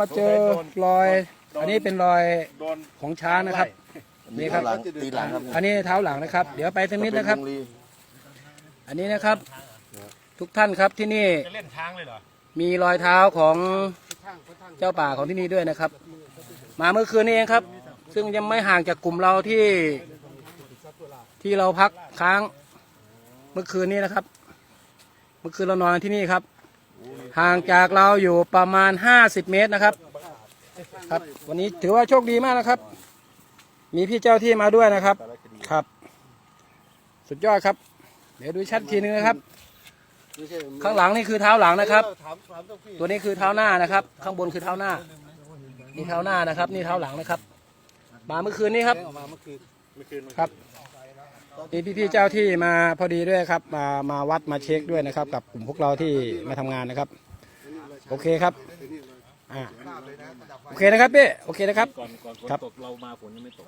มาเจอรอย อันนี้เป็นรอยโดนของช้างนะครับ นี่ครับ หลังตีหลังครับอันนี้เท้าหลังนะครับ เดี๋ยวไปทางนิดนะครับ เป็วงลีอันนี้นะครับ ทุกท่านครับที่นี่จะเล่นช้างเลยเหรอมีรอยเท้าของเจ้าป่าของที่นี่ด้วยนะครับ มาเมื่อคืนนี้เองครับ ซึ่งยังไม่ห่างจากกลุ่มเราที่ ที่เราพักค้างเมื่อคืนนี้นะครับ เมื่อคืนเรานอนที่นี่ครับ ห่างจากเราอยู่ประมาณ 50 เมตรนะครับ ครับ วันนี้ถือว่าโชคดีมากนะครับ มีพี่เจ้าที่มาด้วยนะครับ ครับ สุดยอดครับ เดี๋ยวดูชัดทีนึงนะครับ ข้างหลังนี่คือเท้าหลังนะครับ ตัวนี้คือเท้าหน้านะครับ ข้างบนคือเท้าหน้า นี่เท้าหน้านะครับ นี่เท้าหลังนะครับ มาเมื่อคืนนี้ครับ คืนครับนี่พี่ๆเจ้าที่มาพอดีด้วยครับ มามาวัดมาเช็คด้วยนะครับ กับกลุ่มพวกเราที่มาทำงานนะครับ โอเคครับอ่าโอเคนะครับพี่โอเคนะครับ ก่อนก่อนฝนครับ ตกเรามาฝนยังไม่ตก